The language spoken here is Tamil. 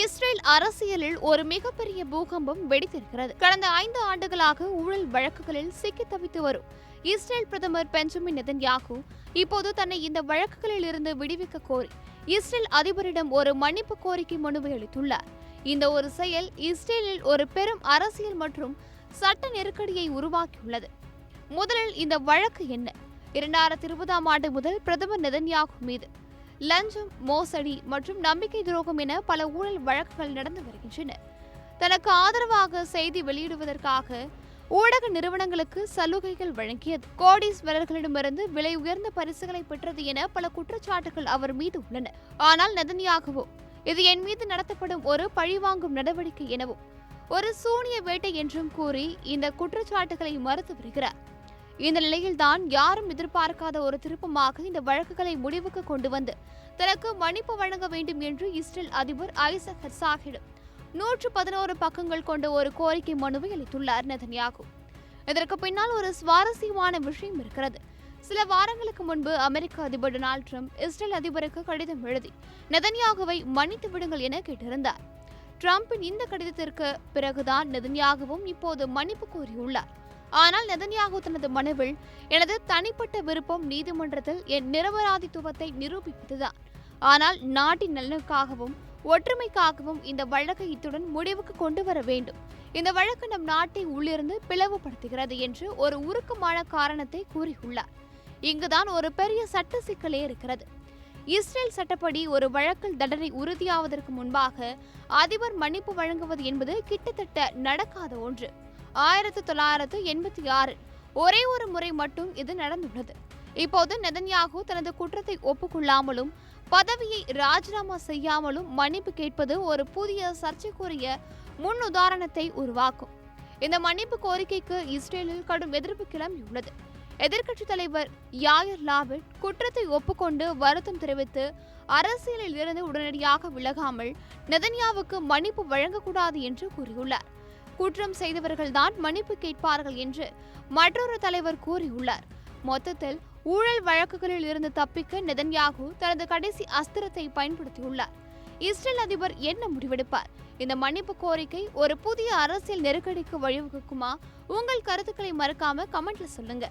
இஸ்ரேல் அரசியலில் ஒரு மிகப்பெரிய பூகம்பம் வெடித்திருக்கிறது. கடந்த ஐந்து ஆண்டுகளாக ஊழல் வழக்குகளில் சிக்கி தவித்து வரும் இஸ்ரேல் பிரதமர் பெஞ்சமின் நெதன்யாகு இப்போது தன்னை இந்த வழக்குகளில் இருந்து விடுவிக்க கோரி இஸ்ரேல் அதிபரிடம் ஒரு மன்னிப்பு கோரிக்கை மனுவை அளித்துள்ளார். இந்த ஒரு செயல் இஸ்ரேலில் ஒரு பெரும் அரசியல் மற்றும் சட்ட நெருக்கடியை உருவாக்கியுள்ளது. முதலில் இந்த வழக்கு என்ன? இரண்டாயிரத்தி இருபதாம் ஆண்டு முதல் பிரதமர் நெதன்யாகு மீது லஞ்சம் மோசடி மற்றும் நம்பிக்கை துரோகம் என பல ஊழல் வழக்குகள் நடந்து வருகின்றன. தனக்கு ஆதரவாக செய்தி வெளியிடுவதற்காக ஊடக நிறுவனங்களுக்கு சலுகைகள் வழங்கியது. கோடீஸ்வரர்களிடமிருந்து விலை உயர்ந்த பரிசுகளை பெற்றது என பல குற்றச்சாட்டுகள் அவர் மீது உள்ளன. ஆனால் நதனியாகவோ இது என் மீது நடத்தப்படும் ஒரு பழிவாங்கும் நடவடிக்கை எனவும் ஒரு சூனிய வேட்டை என்றும் கூறி இந்த குற்றச்சாட்டுகளை மறுத்து வருகிறார். இந்த நிலையில்தான் யாரும் எதிர்பார்க்காத ஒரு திருப்பமாக இந்த வழக்குகளை முடிவுக்கு கொண்டு வந்து தனக்கு மன்னிப்பு வழங்க வேண்டும் என்று இஸ்ரேல் அதிபர் ஐசக் ஹர்சாகிடம் நூற்று பதினோரு பக்கங்கள் கொண்ட ஒரு கோரிக்கை மனுவை அளித்துள்ளார் நெதன்யாகு. இதற்கு பின்னால் ஒரு சுவாரஸ்யமான விஷயம் இருக்கிறது. சில வாரங்களுக்கு முன்பு அமெரிக்க அதிபர் டொனால்ட் ட்ரம்ப் இஸ்ரேல் அதிபருக்கு கடிதம் எழுதி நெதன்யாகுவை மன்னித்து விடுங்கள் என கேட்டிருந்தார். ட்ரம்பின் இந்த கடிதத்திற்கு பிறகுதான் நெதன்யாகுவும் இப்போது மன்னிப்பு கோரியுள்ளார். ஆனால் நெதன்யாகு தனது மனுவில் எனது தனிப்பட்ட விருப்பம் நீதிமன்றத்தில் என் நிரபராதித்துவத்தை நிரூபிப்பதுதான் ஆனால் நாட்டின் நலனுக்காகவும் ஒற்றுமைக்காகவும் இந்த வழக்கை இத்துடன் முடிவுக்கு கொண்டு வர வேண்டும். இந்த வழக்கு நம் நாட்டை உள்ளிருந்து பிளவுபடுத்துகிறது என்று ஒரு உருக்கமான காரணத்தை கூறியுள்ளார். இங்குதான் ஒரு பெரிய சட்ட சிக்கலே இருக்கிறது. இஸ்ரேல் சட்டப்படி ஒரு வழக்கில் தண்டனை உறுதியாவதற்கு முன்பாக அதிபர் மன்னிப்பு வழங்குவது என்பது கிட்டத்தட்ட நடக்காத ஒன்று. ஆயிரத்தி தொள்ளாயிரத்து எண்பத்தி ஆறு. ஒரே ஒரு முறை மட்டும் இது நடந்துள்ளது. இப்போது நெதன்யாகு தனது குற்றத்தை ஒப்புக்கொள்ளாமலும் பதவியை ராஜினாமா செய்யாமலும் மன்னிப்பு கேட்பது ஒரு புதிய சர்ச்சைக்குரிய முன் உதாரணத்தை உருவாக்கும். இந்த மன்னிப்பு கோரிக்கைக்கு இஸ்ரேலில் கடும் எதிர்ப்பு கிளம்பியுள்ளது. எதிர்க்கட்சித் தலைவர் யாயர் லாபிட் குற்றத்தை ஒப்புக்கொண்டு வருத்தம் தெரிவித்து அரசியலில் இருந்து உடனடியாக விலகாமல் நெதன்யாவுக்கு மன்னிப்பு வழங்கக்கூடாது என்று கூறியுள்ளார். குற்றம் செய்தவர்கள்தான் மன்னிப்பு கேட்பார்கள் என்று மற்றொரு தலைவர் கூறியுள்ளார். மொத்தத்தில் ஊழல் வழக்குகளில் இருந்து தப்பிக்க நெதன்யாகு தனது கடைசி அஸ்திரத்தை பயன்படுத்தியுள்ளார். இஸ்ரேல் அதிபர் என்ன முடிவெடுப்பார்? இந்த மன்னிப்பு கோரிக்கை ஒரு புதிய அரசியல் நெருக்கடிக்கு வழிவகுக்குமா? உங்கள் கருத்துக்களை மறக்காம கமெண்ட்ல சொல்லுங்க.